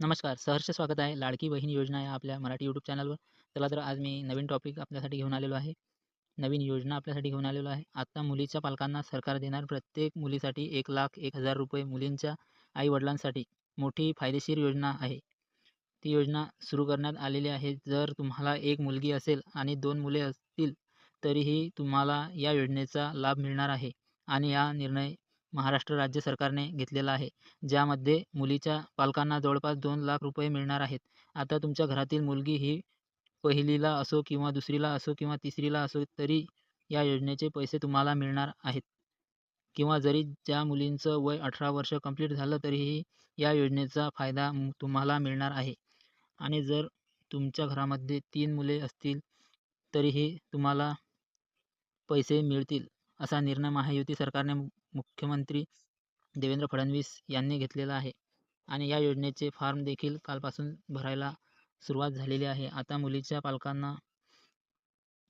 नमस्कार सहर्ष स्वागत आहे. लाडकी बहीण योजना या आपल्या मराठी यूट्यूब चॅनलवर. चला तर आज मी नवीन टॉपिक आपल्यासाठी घेऊन आलेलो आहे. नवीन योजना आपल्यासाठी घेऊन आलेलो आहे. आता मुलीच्या पालकांना सरकार देणार प्रत्येक मुलीसाठी एक लाख एक हजार रुपये मुलींच्या आईवडिलांसाठी मोठी फायदेशीर योजना आहे. ती योजना सुरू करण्यात आलेली आहे. जर तुम्हाला एक मुलगी असेल आणि दोन मुले असतील तरीही तुम्हाला या योजनेचा लाभ मिळणार आहे. आणि हा निर्णय महाराष्ट्र राज्य सरकारने घेतलेला आहे. ज्यामध्ये मुलीच्या पालकांना जवळपास दोन लाख रुपये मिळणार आहेत. आता तुमच्या घरातील मुलगी ही पहिलीला असो किंवा दुसरीला असो किंवा तिसरीला असो तरी या योजनेचे पैसे तुम्हाला मिळणार आहेत. किंवा जरी ज्या मुलींचं वय अठरा वर्ष कंप्लीट झालं तरीही या योजनेचा फायदा तुम्हाला मिळणार आहे. आणि जर तुमच्या घरामध्ये तीन मुले असतील तरीही तुम्हाला पैसे मिळतील. असा निर्णय महायुती सरकारने मुख्यमंत्री देवेंद्र फडणवीस यांनी घेतलेला आहे. आणि या योजनेचे फॉर्म देखील कालपासून भरायला सुरुवात झालेली आहे. आता मुलीच्या पालकांना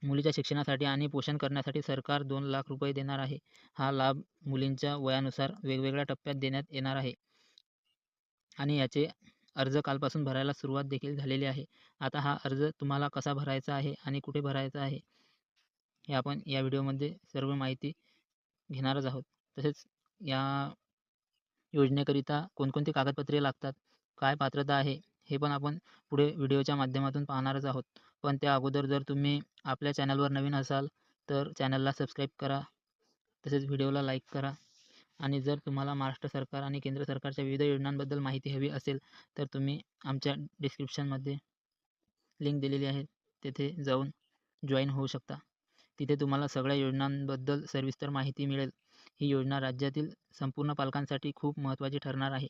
मुलीच्या शिक्षणासाठी आणि पोषण करण्यासाठी सरकार दोन लाख रुपये देणार आहे. हा लाभ मुलींच्या वयानुसार वेगवेगळ्या टप्प्यात देण्यात येणार आहे. आणि याचे अर्ज कालपासून भरायला सुरुवात देखील झालेली आहे. आता हा अर्ज तुम्हाला कसा भरायचा आहे आणि कुठे भरायचा आहे? हे आपण या व्हिडिओमध्ये सर्व माहिती घेणारच आहोत. तसेच या योजनेकरिता कोणकोणती कागदपत्रे लागतात काय पात्रता आहे हे पण आपण पुढे व्हिडिओच्या माध्यमातून पाहणारच आहोत. पण त्या अगोदर जर तुम्ही आपल्या चॅनलवर नवीन असाल तर चॅनलला सबस्क्राईब करा तसेच व्हिडिओला लाईक करा आणि जर तुम्हाला महाराष्ट्र सरकार आणि केंद्र सरकारच्या विविध योजनांबद्दल माहिती हवी असेल तर तुम्ही आमच्या डिस्क्रिप्शनमध्ये लिंक दिलेली आहे तेथे जाऊन जॉईन होऊ शकता. तिथे तुम्हाला सगळ्या योजनांबद्दल सविस्तर माहिती मिळेल. ही योजना राज्यातील संपूर्ण पालकांसाठी खूप महत्त्वाची ठरणार आहे.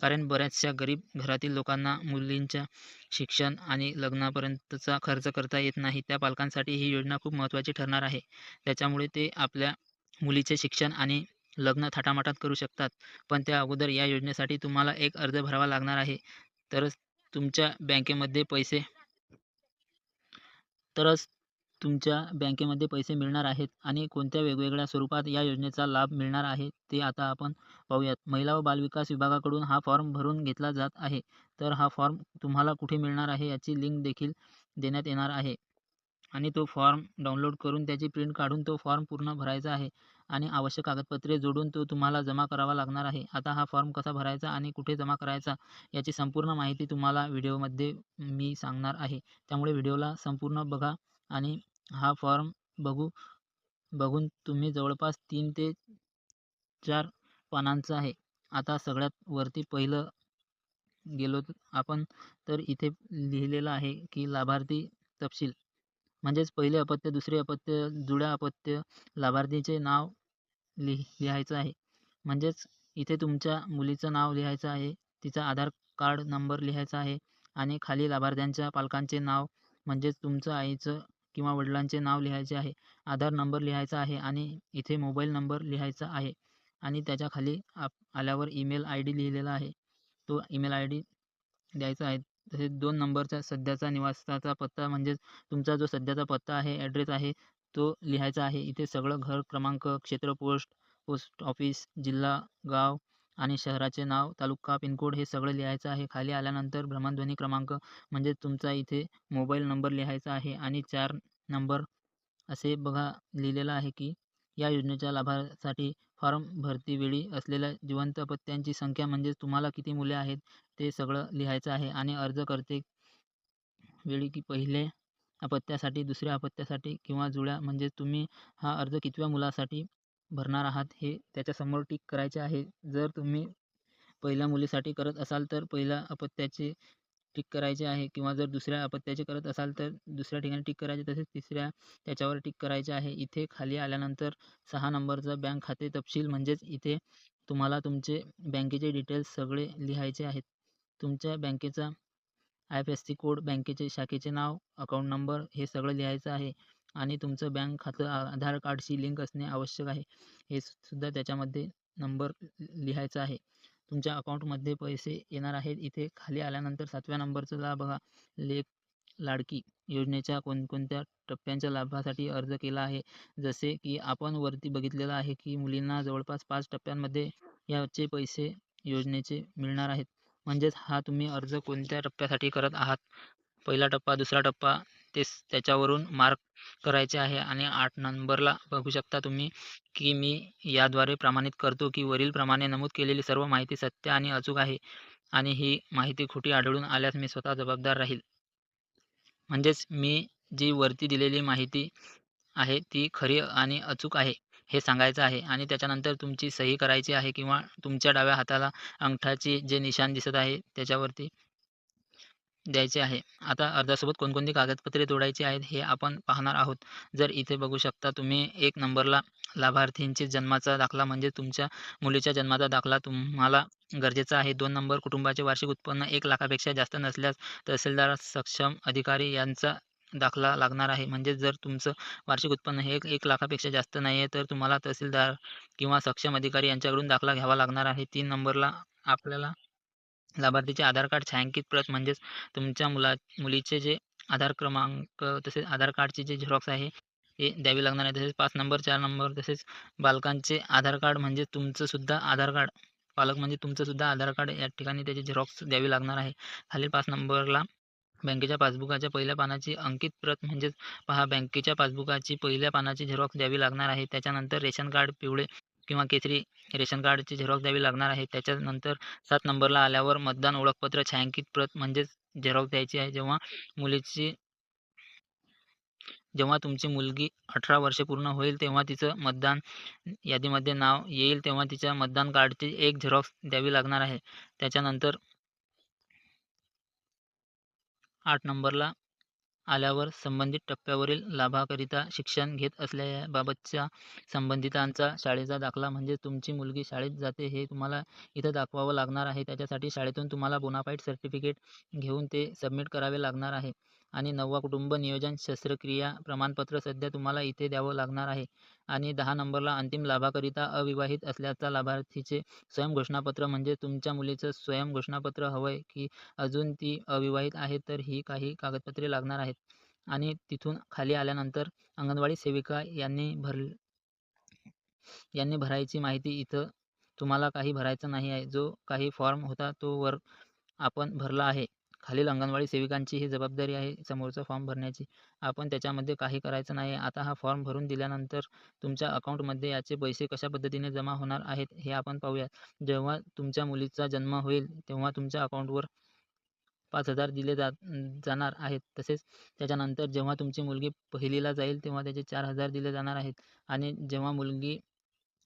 कारण बऱ्याचशा गरीब घरातील लोकांना मुलींच्या शिक्षण आणि लग्नापर्यंतचा खर्च करता येत नाही. त्या पालकांसाठी ही योजना खूप महत्त्वाची ठरणार आहे. त्याच्यामुळे ते आपल्या मुलीचे शिक्षण आणि लग्न थाटामाटात करू शकतात. पण त्या अगोदर या योजनेसाठी तुम्हाला एक अर्ज भरावा लागणार आहे. तरच तुमच्या बँकेमध्ये पैसे तरच तुमच्या बँकेमध्ये पैसे मिळणार आहेत आणि कोणत्या वेगवेगळ्या स्वरूपात या योजनेचा लाभ मिळणार आहे ते आता आपण पाहूयात. महिला व बालविकास विभागाकडून हा फॉर्म भरून घेतला जात आहे. तर हा फॉर्म तुम्हाला कुठे मिळणार आहे याची लिंक देखील देण्यात येणार आहे. आणि तो फॉर्म डाउनलोड करून त्याची प्रिंट काढून तो फॉर्म पूर्ण भरायचा आहे आणि आवश्यक कागदपत्रे जोडून तो तुम्हाला जमा करावा लागणार आहे. आता हा फॉर्म कसा भरायचा आणि कुठे जमा करायचा याची संपूर्ण माहिती तुम्हाला व्हिडिओमध्ये मी सांगणार आहे. त्यामुळे व्हिडिओला संपूर्ण बघा आणि हा फॉर्म बघू बघून तुम्ही जवळपास तीन ते चार पानांचा आहे. आता सगळ्यात वरती पहिलं गेलो आपण तर इथे लिहिलेलं आहे की लाभार्थी तपशील. म्हणजेच पहिले अपत्य दुसरे अपत्य जुळ्या अपत्य लाभार्थीचे नाव लिह लिहायचं आहे. म्हणजेच इथे तुमच्या मुलीचं नाव लिहायचं आहे तिचा आधार कार्ड नंबर लिहायचा आहे आणि खाली लाभार्थ्यांच्या पालकांचे नाव म्हणजेच तुमचं आईचं किंवा वडिलांचे नाव लिहायचे आहे आधार नंबर लिहायचा आहे आणि इथे मोबाईल नंबर लिहायचा आहे आणि त्याच्याखाली आप आल्यावर ईमेल आय डी लिहिलेला आहे. तो ईमेल आय डी द्यायचा आहे. तसेच दोन नंबरचा सध्याचा निवासाचा पत्ता म्हणजेच तुमचा जो सध्याचा पत्ता आहे ॲड्रेस आहे तो लिहायचा आहे. इथे सगळं घर क्रमांक क्षेत्र पोस्ट पोस्ट ऑफिस जिल्हा गाव आणि शहराचे नाव तालुका पिनकोड हे सगळं लिहायचं आहे. खाली आल्यानंतर भ्रमणध्वनी क्रमांक म्हणजेच तुमचा इथे मोबाईल नंबर लिहायचा आहे आणि चार नंबर असे बघा लिहिलेलं आहे की या योजनेच्या लाभासाठी फॉर्म भरतीवेळी असलेल्या जिवंत पत्त्यांची संख्या म्हणजेच तुम्हाला किती मुले आहेत ते सगळं लिहायचं आहे आणि अर्ज करते वेळी की पहिले अपत्यासाठी दुसऱ्या अपत्यासाठी किंवा जुळ्या म्हणजे तुम्ही हा अर्ज कितव्या मुलासाठी भरणार आहात हे त्याच्यासमोर टिक करायचे आहे. जर तुम्ही पहिल्या मुलीसाठी करत असाल तर पहिल्या अपत्याचे टिक करायचे आहे किंवा जर दुसऱ्या अपत्याचे करत असाल तर दुसऱ्या ठिकाणी टिक करायचे तसेच तिसऱ्या त्याच्यावर टिक करायचे आहे. इथे खाली आल्यानंतर सहा नंबरचा बँक खाते तपशील म्हणजेच इथे तुम्हाला तुमचे बँकेचे डिटेल्स सगळे लिहायचे आहेत. तुमच्या बँकेचा I F S C code बँकेचे शाखेचे नाव अकाउंट नंबर हे सगळं लिहायचं आहे. आणि तुमचं बँक खातं आधार कार्डशी लिंक असणे आवश्यक आहे. हे सुद्धा त्याच्यामध्ये नंबर लिहायचा आहे. तुमच्या अकाउंटमध्ये पैसे येणार आहेत. इथे खाली आल्यानंतर सातव्या नंबरचं लाभ बघा लेख लाडकी योजनेच्या कोणकोणत्या टप्प्यांच्या लाभासाठी अर्ज केला आहे. जसे की आपण वरती बघितलेलं आहे की मुलींना जवळपास पाच टप्प्यांमध्ये याचे पैसे योजनेचे मिळणार आहेत. म्हणजेच हा तुम्ही अर्ज कोणत्या टप्प्यासाठी करत आहात? पहिला टप्पा दुसरा टप्पा तेच त्याच्यावरून मार्क करायचे आहे आणि आठ नंबरला बघू शकता तुम्ही की मी याद्वारे प्रमाणित करतो की वरीलप्रमाणे नमूद केलेली सर्व माहिती सत्य आणि अचूक आहे आणि ही माहिती खोटी आढळून आल्यास मी स्वतः जबाबदार राहील. म्हणजेच मी जी वरती दिलेली माहिती आहे ती खरी आणि अचूक आहे हे सांगायचं आहे आणि त्याच्यानंतर तुमची सही करायची आहे किंवा तुमच्या डाव्या हाताला अंगठाची जे निशाण दिसत आहे त्याच्यावरती द्यायचे आहे. आता अर्जासोबत कोणकोणती कागदपत्रे जोडायची आहेत हे आपण पाहणार आहोत. जर इथे बघू शकता तुम्ही एक नंबरला लाभार्थींचे जन्माचा दाखला म्हणजे तुमच्या मुलीच्या जन्माचा दाखला तुम्हाला गरजेचा आहे. दोन नंबर कुटुंबाचे वार्षिक उत्पन्न एक लाखापेक्षा जास्त नसल्यास तहसीलदार सक्षम अधिकारी यांचा दाखला लागणार आहे. म्हणजे जर तुमचं वार्षिक उत्पन्न हे एक एक लाखापेक्षा जास्त नाही आहे तर तुम्हाला तहसीलदार किंवा सक्षम अधिकारी यांच्याकडून दाखला घ्यावा लागणार आहे. तीन नंबरला आपल्याला लाभार्थीचे आधार कार्ड छायांकित प्रत म्हणजेच तुमच्या मुला मुलीचे जे आधार क्रमांक तसेच आधार कार्डचे जे झेरॉक्स आहे हे द्यावे लागणार आहे. तसेच पाच नंबर चार नंबर तसेच बालकांचे आधार कार्ड म्हणजे तुमचंसुद्धा आधार कार्ड पालक म्हणजे तुमचंसुद्धा आधार कार्ड या ठिकाणी त्याचे झेरॉक्स द्यावे लागणार आहे. खालील पाच नंबरला बँकेच्या पासबुकाच्या पहिल्या पानाची अंकित प्रत म्हणजेच पहा बँकेच्या पासबुकाची पहिल्या पानाची झेरॉक्स द्यावी लागणार आहे. त्याच्यानंतर रेशन कार्ड पिवळे किंवा केसरी रेशन कार्डची झेरॉक्स द्यावी लागणार आहे. त्याच्यानंतर सात नंबरला आल्यावर मतदान ओळखपत्र छायांकित प्रत म्हणजेच झेरॉक्स द्यायची आहे. जेव्हा मुलीची जेव्हा तुमची मुलगी अठरा वर्षे पूर्ण होईल तेव्हा तिचं मतदान यादीमध्ये नाव येईल. तेव्हा तिच्या मतदान कार्डची एक झेरॉक्स द्यावी लागणार आहे. त्याच्यानंतर आठ नंबरला आल्यावर संबंधित टप्प्यावरील लाभाकरिता शिक्षण घेत असल्याबाबतच्या संबंधितांचा शाळेचा दाखला म्हणजे तुमची मुलगी शाळेत जाते हे तुम्हाला इथं दाखवावं लागणार आहे. त्याच्यासाठी शाळेतून तुम्हाला बोनाफाईड सर्टिफिकेट घेऊन ते सबमिट करावे लागणार आहे. आणि नववा कुटुंब नियोजन शस्त्रक्रिया प्रमाणपत्र सध्या तुम्हाला इथे द्यावं लागणार आहे. आणि दहा नंबरला अंतिम लाभाकरिता अविवाहित असल्याचा लाभार्थीचे स्वयं घोषणापत्र म्हणजे तुमच्या मुलीचं स्वयं घोषणापत्र हवं आहे की अजून ती अविवाहित आहे तर ही काही कागदपत्रे लागणार आहेत. आणि तिथून खाली आल्यानंतर अंगणवाडी सेविका यांनी भर यांनी भरायची माहिती इथं तुम्हाला काही भरायचं नाही आहे. जो काही फॉर्म होता तो वर आपण भरला आहे. खालील अंगणवाडी सेविकांची ही जबाबदारी आहे समोरचा फॉर्म भरण्याची. आपण त्याच्यामध्ये काही करायचं नाही. आता हा फॉर्म भरून दिल्यानंतर तुमच्या अकाउंटमध्ये याचे पैसे कशा पद्धतीने जमा होणार आहेत हे आपण पाहूया जेव्हा तुमच्या मुलीचा जन्म होईल तेव्हा तुमच्या अकाउंटवर पाच हजार दिले जात जाणार आहेत. तसेच त्याच्यानंतर जेव्हा तुमची मुलगी पहिलीला जाईल तेव्हा त्याचे चार हजार दिले जाणार आहेत. आणि जेव्हा मुलगी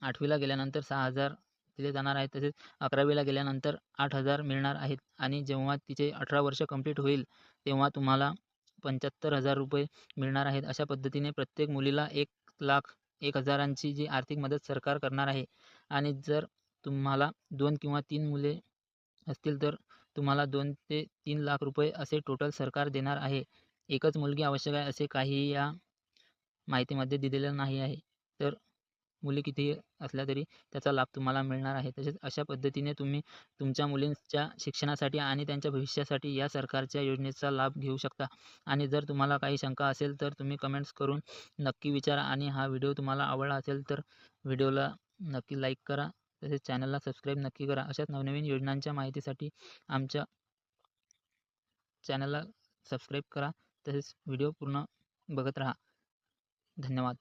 आठवीला गेल्यानंतर सहा हजार दिले जाणार आहेत तसेच अकरावीला गेल्यानंतर आठ हजार मिळणार आहेत आणि जेव्हा तिचे अठरा वर्ष कंप्लीट होईल तेव्हा तुम्हाला पंच्याहत्तर हजार रुपये मिळणार आहेत. अशा पद्धतीने प्रत्येक मुलीला एक लाख एक हजारांची जी आर्थिक मदत सरकार करणार आहे. आणि जर तुम्हाला दोन किंवा तीन मुले असतील तर तुम्हाला दोन ते तीन लाख रुपये असे टोटल सरकार देणार आहे. एकच मुलगी आवश्यक आहे असे काही या माहितीमध्ये दिलेलं नाही आहे. तर मुली कितीही असल्या तरी त्याचा लाभ तुम्हाला मिळणार आहे. तसेच अशा पद्धतीने तुम्ही तुमच्या मुलींच्या शिक्षणासाठी आणि त्यांच्या भविष्यासाठी या सरकारच्या योजनेचा लाभ घेऊ शकता. आणि जर तुम्हाला काही शंका असेल तर तुम्ही कमेंट्स करून नक्की विचारा आणि हा व्हिडिओ तुम्हाला आवडला असेल तर व्हिडिओला नक्की लाईक करा. तसेच चॅनलला सबस्क्राईब नक्की करा. अशाच नवनवीन योजनांच्या माहितीसाठी आमच्या चॅनलला सबस्क्राईब करा. तसेच व्हिडिओ पूर्ण बघत राहा. धन्यवाद.